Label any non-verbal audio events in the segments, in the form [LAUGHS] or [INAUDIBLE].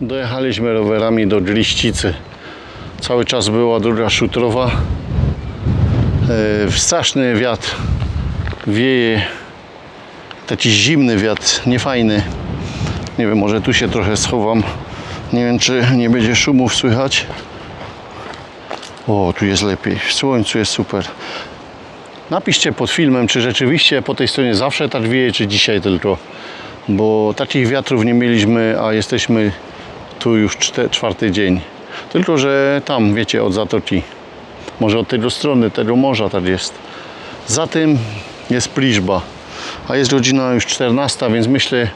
Dojechaliśmy rowerami do Gliścicy. Cały czas była droga szutrowa. E, straszny wiatr wieje. Taki zimny wiatr, niefajny. Nie wiem, może tu się trochę schowam. Nie wiem, czy nie będzie szumów słychać. O, tu jest lepiej. W słońcu jest super. Napiszcie pod filmem, czy rzeczywiście po tej stronie zawsze tak wieje, czy dzisiaj tylko. Bo takich wiatrów nie mieliśmy, a jesteśmy tu już czwarty dzień. Tylko, że tam, wiecie, od zatoki. Może od tej strony, tego morza tak jest. Za tym jest Pliżba. A jest godzina już 14, więc myślę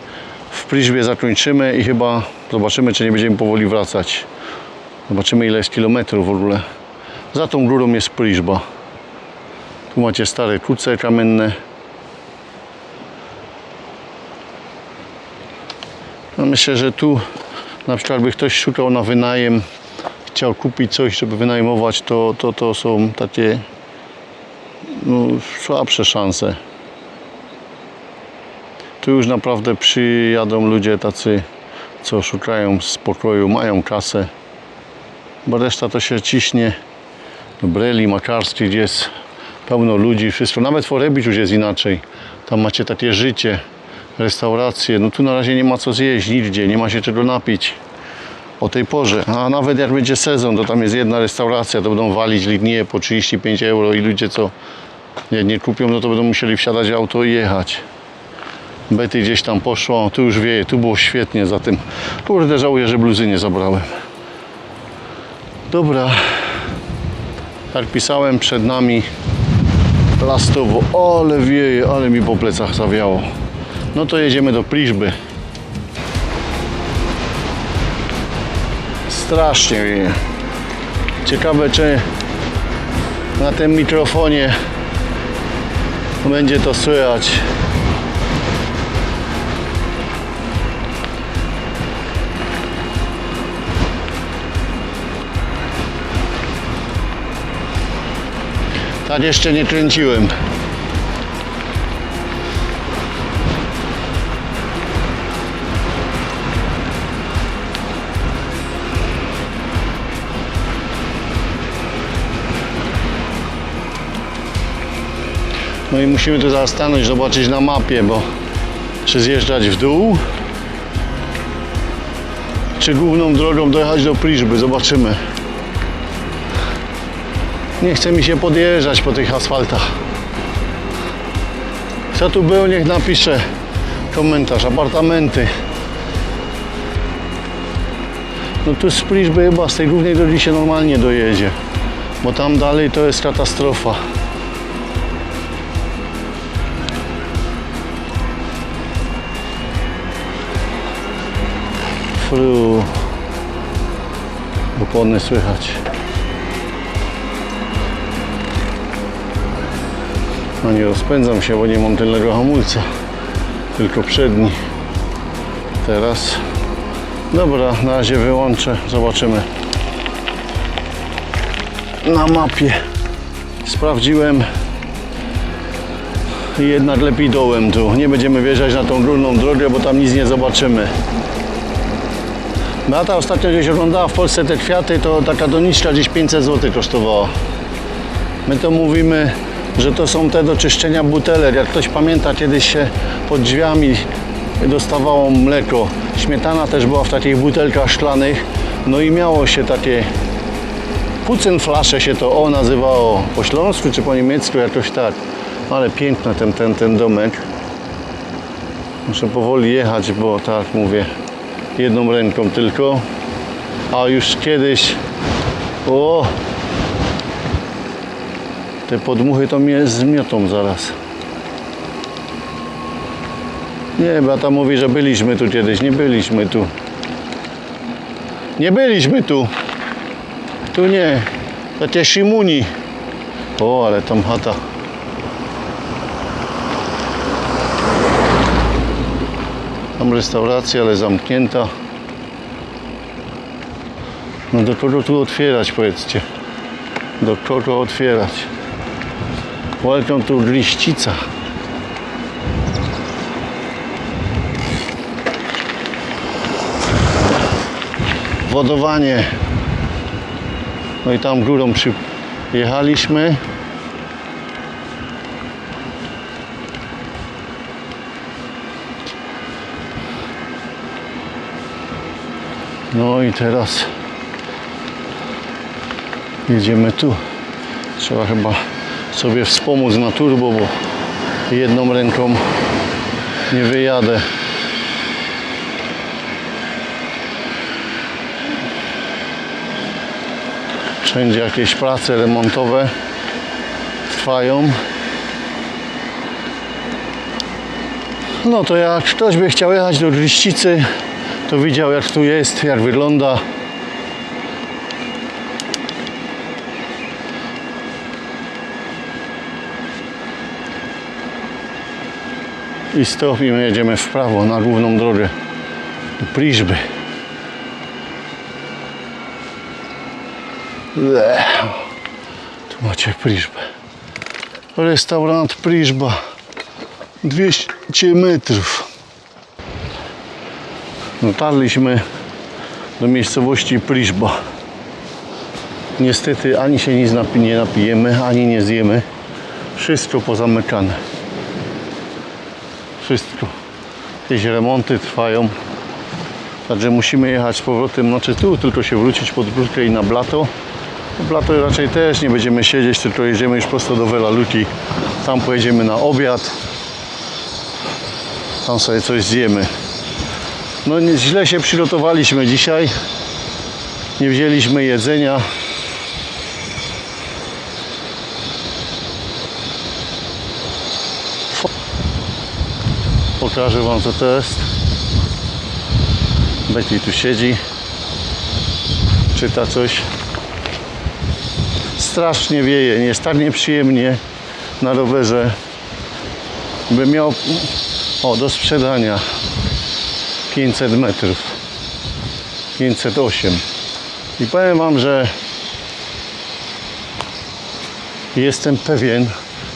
w Pliżbie zakończymy i chyba zobaczymy, czy nie będziemy powoli wracać. Zobaczymy ile jest kilometrów w ogóle. Za tą górą jest Pliżba. Tu macie stare kuce kamienne. No myślę, że tu na przykład by ktoś szukał na wynajem, chciał kupić coś, żeby wynajmować, to, to, to są takie no, słabsze szanse. Tu już naprawdę przyjadą ludzie tacy, co szukają spokoju, mają kasę, bo reszta to się ciśnie. Breli, Makarski, gdzie jest pełno ludzi, wszystko. Nawet w Orebić już jest inaczej. Tam macie takie życie, restauracje. No tu na razie nie ma co zjeść nigdzie, nie ma się czego napić o tej porze. A nawet jak będzie sezon, to tam jest jedna restauracja, to będą walić linie po 35 euro i ludzie co nie, nie kupią, no to będą musieli wsiadać w auto i jechać. Betty gdzieś tam poszła, tu już wieje, tu było świetnie za tym. Kurde, żałuję, że bluzy nie zabrałem. Dobra. Jak pisałem, przed nami Lastowo. Ale wieje, ale mi po plecach zawiało. No to jedziemy do Pliżby. Strasznie wieje. Ciekawe, czy na tym mikrofonie będzie to słychać. Tak jeszcze nie kręciłem. No i musimy tu zaraz stanąć, zobaczyć na mapie, bo czy zjeżdżać w dół, czy główną drogą dojechać do Priżby, zobaczymy. Nie chce mi się podjeżdżać po tych asfaltach. Kto tu był, niech napisze komentarz. Apartamenty. No tu z Priżby chyba z tej głównej drogi się normalnie dojedzie. Bo tam dalej to jest katastrofa. Fru. Opony słychać. No nie rozpędzam się, bo nie mam tylnego hamulca. Tylko przedni. Teraz. Dobra, na razie wyłączę. Zobaczymy. Na mapie. Sprawdziłem. Jednak lepiej dołem tu. Nie będziemy wjeżdżać na tą górną drogę, bo tam nic nie zobaczymy. Beata ostatnio gdzieś oglądała w Polsce te kwiaty, to taka doniczka gdzieś 500 zł kosztowała. My to mówimy, że to są te do czyszczenia butelek. Jak ktoś pamięta, kiedyś się pod drzwiami dostawało mleko. Śmietana też była w takich butelkach szklanych. No i miało się takie Pucenflasze się to o nazywało po śląsku czy po niemiecku jakoś tak. Ale piękny ten, ten, ten domek. Muszę powoli jechać, bo tak mówię, jedną ręką tylko. A już kiedyś, o, te podmuchy to mnie zmiotą zaraz. Nie, Beata mówi, że byliśmy tu kiedyś. Nie byliśmy tu. Nie byliśmy tu. Tu nie. Takie Shimuni. O, ale tam chata. Tam restauracja, ale zamknięta. No do kogo tu otwierać, powiedzcie? Do kogo otwierać? Welcome to Gliścica. wodowanie. No i tam górą przyjechaliśmy. No i teraz jedziemy tu. Trzeba chyba sobie wspomóc na turbo, bo jedną ręką nie wyjadę. Wszędzie jakieś prace remontowe trwają. No to jak ktoś by chciał jechać do Liścicy, to widział jak tu jest, jak wygląda. I stop i my jedziemy w prawo na główną drogę do Priżby. Tu macie Priżbę. Restaurant Priżba. 200 metrów. Dotarliśmy do miejscowości Priżba. Niestety ani się nic nie napijemy, ani nie zjemy. Wszystko pozamykane. Wszystko. Jakieś remonty trwają. Także musimy jechać z powrotem, znaczy tu tylko się wrócić pod górkę i na blato. Blato raczej też nie będziemy siedzieć, tylko jedziemy już prosto do Velaluki. Tam pojedziemy na obiad. Tam sobie coś zjemy. No źle się przygotowaliśmy dzisiaj. Nie wzięliśmy jedzenia. Pokażę Wam co to jest. Betty tu siedzi. Czyta coś. Strasznie wieje, nie jest tak nieprzyjemnie na rowerze. Bym miał o do sprzedania 500 metrów. 508 i powiem Wam, że jestem pewien,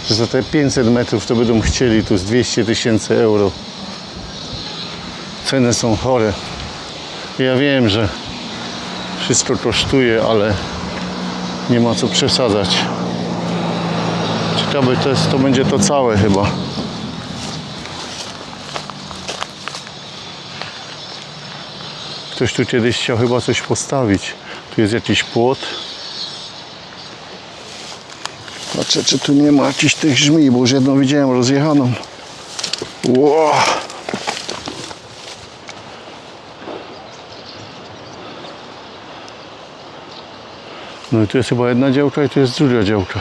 że za te 500 metrów to będą chcieli tu z 200 tysięcy euro. Ceny są chore. Ja wiem, że wszystko kosztuje, ale nie ma co przesadzać. Ciekawe to, jest, to będzie to całe chyba Ktoś tu kiedyś chciał chyba coś postawić. Tu jest jakiś płot. Patrzę, czy tu nie ma jakichś tych żmij, bo już jedną widziałem rozjechaną. Ło! No i tu jest chyba jedna działka i tu jest druga działka.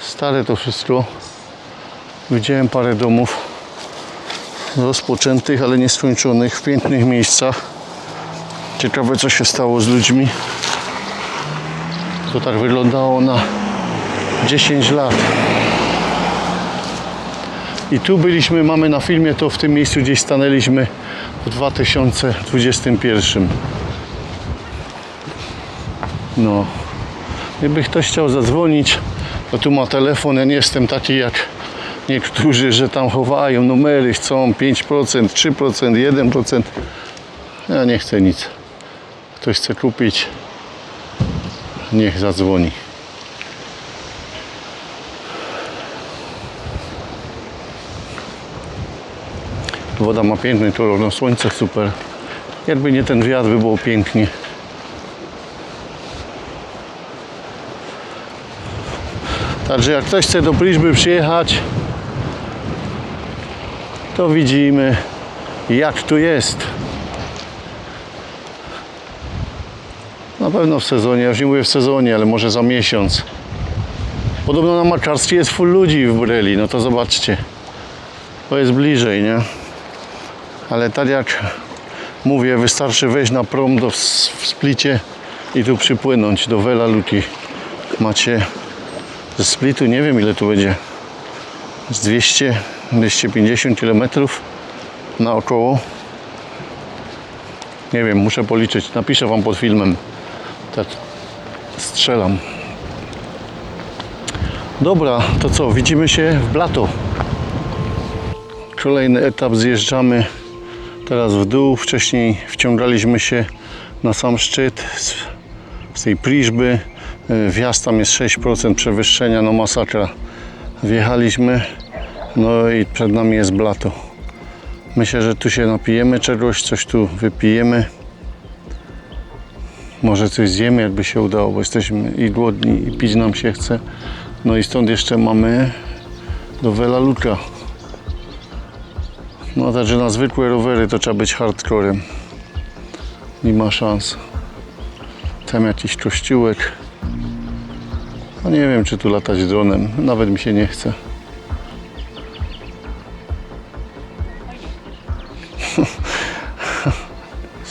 Stare to wszystko. Widziałem parę domów rozpoczętych, ale nieskończonych w pięknych miejscach. Ciekawe co się stało z ludźmi. To tak wyglądało na 10 lat. I tu byliśmy, mamy na filmie to w tym miejscu gdzieś stanęliśmy w 2021. No. Gdyby ktoś chciał zadzwonić, to tu ma telefon. Ja nie jestem taki jak niektórzy, że tam chowają numery, chcą 5%, 3%, 1%. Ja nie chcę nic. Ktoś chce kupić, niech zadzwoni. Woda ma piękny kolor, no słońce super. Jakby nie ten wiatr, by było pięknie. Także jak ktoś chce do Priżby przyjechać, to widzimy jak tu jest. Na pewno w sezonie, ja już nie mówię w sezonie, ale może za miesiąc. Podobno na makarstwie jest full ludzi w Breli, no to zobaczcie. To jest bliżej, nie? Ale tak jak mówię, wystarczy wejść na prom do, w Splicie i tu przypłynąć do Vela Luki. Macie ze Splitu, nie wiem ile tu będzie, z 200, 250 km na około. Nie wiem, muszę policzyć. Napiszę Wam pod filmem. Tak strzelam. Dobra, to co? Widzimy się w Blato. Kolejny etap zjeżdżamy teraz w dół. Wcześniej wciągaliśmy się na sam szczyt z, z tej Priżby. Y, Wjazd tam jest 6% przewyższenia, no masakra. Wjechaliśmy, no i przed nami jest blato. Myślę, że tu się napijemy czegoś, coś tu wypijemy. Może coś zjemy, jakby się udało, bo jesteśmy i głodni, i pić nam się chce. No i stąd jeszcze mamy do Vela Luka. No także na zwykłe rowery to trzeba być hardcorem. Nie ma szans. Tam jakiś kościółek. No nie wiem, czy tu latać dronem. Nawet mi się nie chce. [LAUGHS]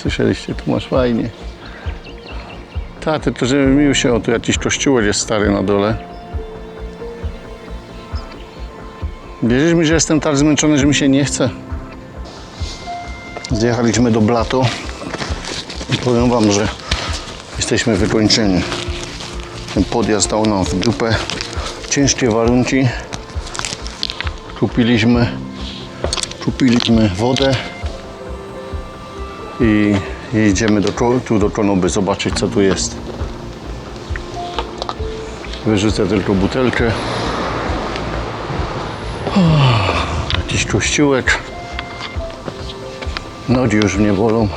Słyszeliście, tu masz fajnie. Tak, tylko żeby mił się, o tu jakiś kościółek jest stary na dole. Wierzysz mi, że jestem tak zmęczony, że mi się nie chce. Zjechaliśmy do Blato i powiem Wam, że jesteśmy wykończeni. Ten podjazd dał nam w dupę. Ciężkie warunki. Kupiliśmy, kupiliśmy wodę i jedziemy do, Ko- tu do Konoby zobaczyć co tu jest. Wyrzucę tylko butelkę. Jakiś kościółek. Nogi już mnie bolą.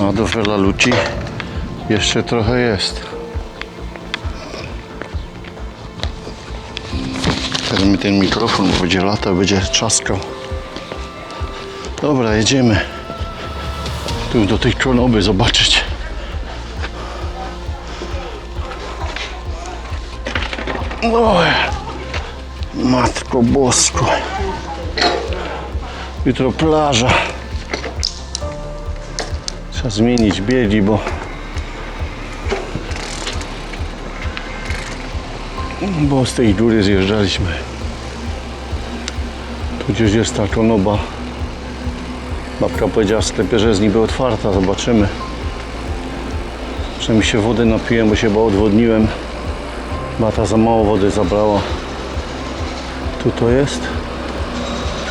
A do Fela jeszcze trochę jest. Teraz mi ten mikrofon będzie lata, będzie trzaskał. Dobra, jedziemy. Tu do tej kronoby zobaczyć. Matko bosko. Jutro plaża. Trzeba zmienić biegi, bo bo z tej góry zjeżdżaliśmy. Tu gdzieś jest ta konoba. Babka powiedziała w sklepie, że jest niby otwarta. Zobaczymy. Przynajmniej się wody napiłem, bo się bo odwodniłem. Bata za mało wody zabrała. Tu to jest?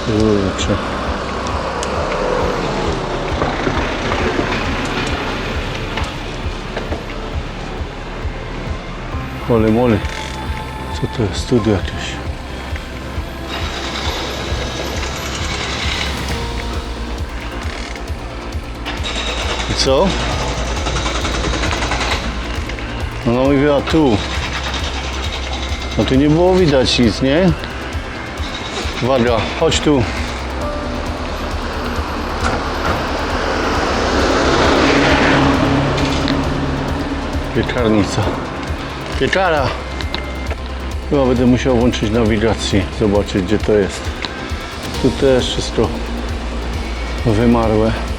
Kurczę. Mole, mole. Co to jest? Studio jakieś. Co? No mówiła tu. No tu nie było widać nic, nie? Uwaga, chodź tu. Piekarnica. Piekara. Chyba będę musiał włączyć nawigację, zobaczyć gdzie to jest. Tu też wszystko wymarłe.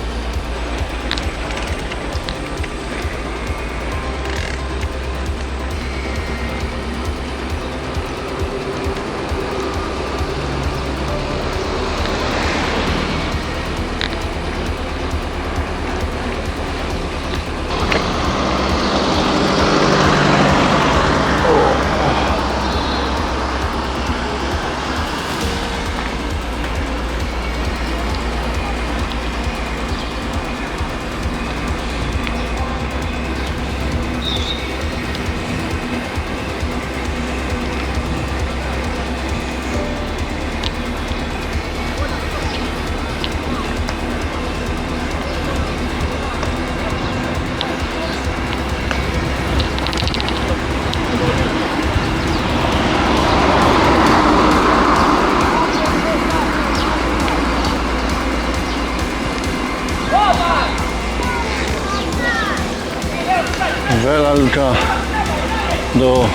Do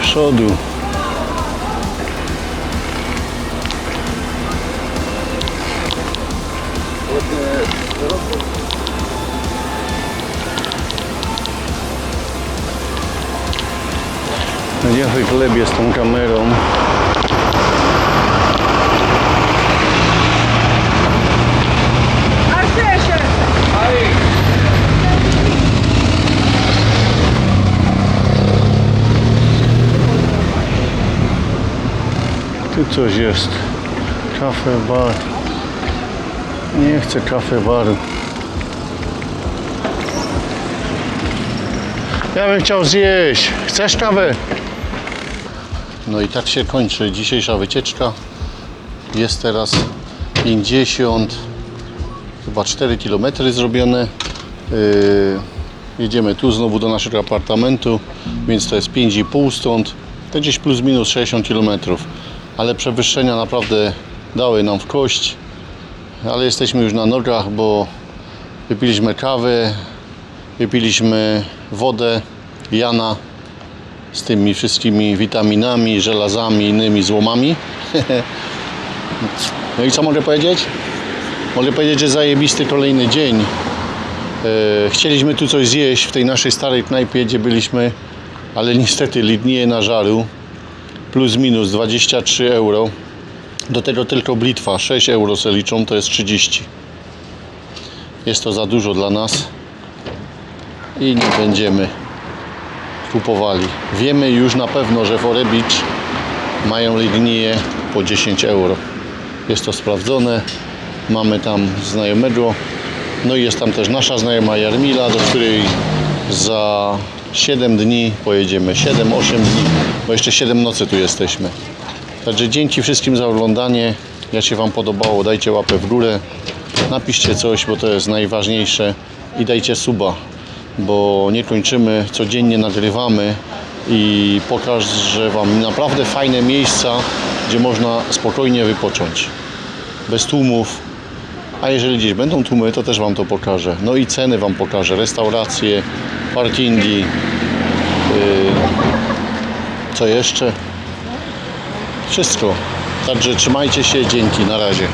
przodu. Niechaj chlebie z tą kamerą. Artesia! Tu coś jest. Kafe bar. Nie chcę kafe. Ja bym chciał zjeść. Chcesz kawę? No i tak się kończy dzisiejsza wycieczka. Jest teraz 50, chyba 4 km zrobione. Yy, jedziemy tu znowu do naszego apartamentu, więc to jest 5,5 stąd. To gdzieś plus minus 60 kilometrów. Ale przewyższenia naprawdę dały nam w kość. Ale jesteśmy już na nogach, bo wypiliśmy kawę, wypiliśmy wodę Jana z tymi wszystkimi witaminami, żelazami, innymi złomami. [LAUGHS] no i co mogę powiedzieć? Mogę powiedzieć, że zajebisty kolejny dzień. E, chcieliśmy tu coś zjeść w tej naszej starej knajpie, gdzie byliśmy, ale niestety lidnieje na żaru. Plus minus 23 euro. Do tego tylko blitwa 6 euro se liczą, to jest 30. Jest to za dużo dla nas i nie będziemy kupowali. Wiemy już na pewno, że w Ore Beach mają lignie po 10 euro. Jest to sprawdzone. Mamy tam znajomego. No i jest tam też nasza znajoma Jarmila, do której za 7 dni pojedziemy. 7-8 dni, bo jeszcze 7 nocy tu jesteśmy. Także dzięki wszystkim za oglądanie. Jak się Wam podobało, dajcie łapę w górę. Napiszcie coś, bo to jest najważniejsze. I dajcie suba, bo nie kończymy. Codziennie nagrywamy i pokażę Wam naprawdę fajne miejsca, gdzie można spokojnie wypocząć. Bez tłumów. A jeżeli gdzieś będą tłumy, to też Wam to pokażę. No i ceny Wam pokażę. Restauracje, parkingi. Yy, co jeszcze? Wszystko. Także trzymajcie się, dzięki, na razie.